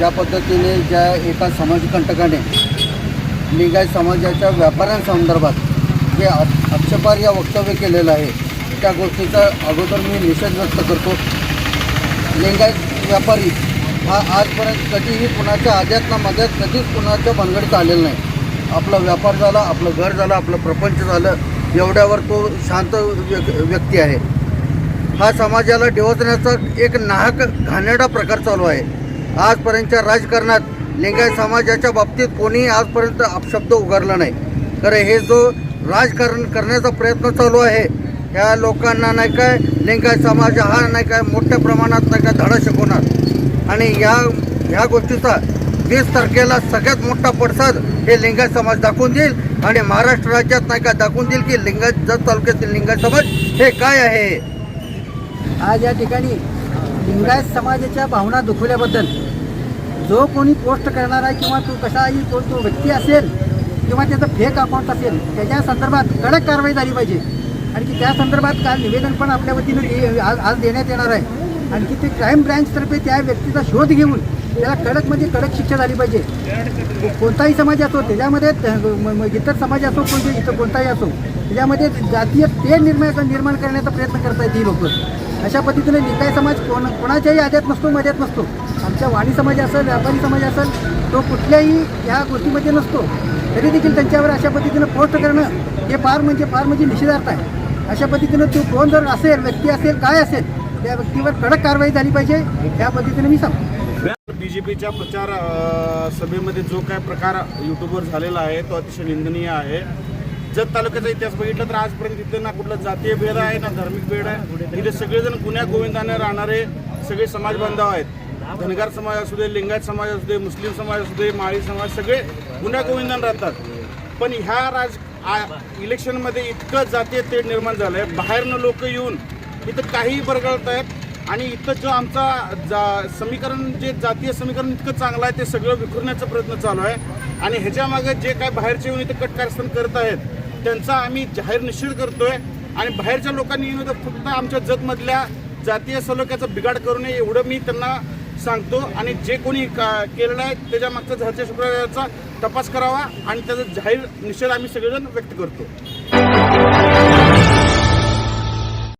ज्या पद्धतीने ज्या एका समाजकंटकाने लिंगायत समाजाच्या व्यापाऱ्यांसंदर्भात जे आप- आक्षेपार्ह वक्तव्य केलेलं आहे त्या गोष्टीचा अगोदर मी निषेध व्यक्त करतो. लिंगायत व्यापारी हा आजपर्यंत कधीही कुणाच्या आद्यात ना मध्यात कधीच कुणाच्या भानगडीत आलेला नाही. आपला व्यापार झाला आपलं घर झालं आपलं प्रपंच झालं एवढ्यावर तो शांत व्यक्ती आहे. हा समाजाला डिवचण्याचा एक नाहक घाणेरडा प्रकार चालू आहे. आजपर्यंतच्या राजकारणात लिंगायत समाजाच्या बाबतीत कोणीही आजपर्यंत अपशब्द उगारला नाही. तर हे जो राजकारण करण्याचा प्रयत्न चालू आहे या लोकांना नाही काय लिंगायत समाज हा नाही काय मोठ्या प्रमाणात नाही काय धडा शिकवणार. आणि या ह्या गोष्टीचा वीस तारखेला सगळ्यात मोठा पडसाद हे लिंगायत समाज दाखवून देईल आणि महाराष्ट्र राज्यात नाही का दाखवून देईल की लिंगायत जत तालुक्यातील लिंगायत समाज हे काय आहे? आज या ठिकाणी लिंगायत समाजाच्या भावना दुखवल्याबद्दल जो कोणी पोस्ट करणार आहे किंवा तो कसाही तो तो व्यक्ती असेल किंवा त्याचं फेक अकाउंट असेल त्याच्या संदर्भात कडक कारवाई झाली पाहिजे. आणखी त्या संदर्भात काल निवेदन पण आपल्या वतीनं आज आज देण्यात येणार आहे. आणखी ते क्राईम ब्रँचतर्फे त्या व्यक्तीचा शोध घेऊन त्याला कडक म्हणजे कडक शिक्षा झाली पाहिजे. कोणताही समाज असो त्याच्यामध्ये इतर समाज असो कोणते इतर कोणताही असो त्याच्यामध्ये जातीय ते निर्माण निर्माण करण्याचा प्रयत्न करतायत ही लोक. अशा पद्धतीने लिंगायत समाज कोण कोणाच्याही आद्यात नसतो मध्यात नसतो. आमच्या वाणी समाज असेल व्यापारी समाज असेल तो कुठल्याही ह्या गोष्टीमध्ये नसतो. तरी देखील त्यांच्यावर अशा पद्धतीनं पोस्ट करणं हे फार म्हणजे फार म्हणजे निषेधार्थ आहे. अशा पद्धतीनं तो कोण जर असेल व्यक्ती असेल काय असेल त्या व्यक्तीवर कडक कारवाई झाली पाहिजे या पद्धतीने मी सांगतो. बीजेपीच्या प्रचार सभेमध्ये जो काय प्रकार युट्यूबवर झालेला आहे तो अतिशय निंदनीय आहे. जत तालुक्याचा इतिहास बघितला तर आजपर्यंत तिथे ना कुठला जातीय भेद आहे ना धार्मिक भेद आहे. इथे सगळेजण गुन्ह्या गोविंदाने राहणारे सगळे समाज बांधव आहेत. धनगर समाज असू दे लिंगायत समाज असू दे मुस्लिम समाज असू दे माळी समाज सगळे गुन्ह्या गोविंदाने राहतात. पण ह्या राज आ- इलेक्शनमध्ये इतकं जातीय तेढ निर्माण झालं आहे बाहेरनं लोक येऊन इथं काहीही बरगळत आहेत. आणि इथं जो आमचा जा समीकरण जे जातीय समीकरण इतकं चांगलं आहे ते सगळं विखुरण्याचा प्रयत्न चालू आहे. आणि ह्याच्यामागे जे काय बाहेरचे येऊन इथं कट कारस्थान करत आहेत त्यांचा आम्ही जाहीर निषेध करतोय. आणि बाहेरच्या लोकांनी येऊन तर फक्त आमच्या जगमधल्या जातीय सलोख्याचा बिघाड करू नये एवढं मी त्यांना सांगतो. आणि जे कोणी का केलेलं आहे त्याच्या मागचा झाच्या शुक्रवाराचा तपास करावा आणि त्याचा जाहीर निषेध आम्ही सगळेजण व्यक्त करतो.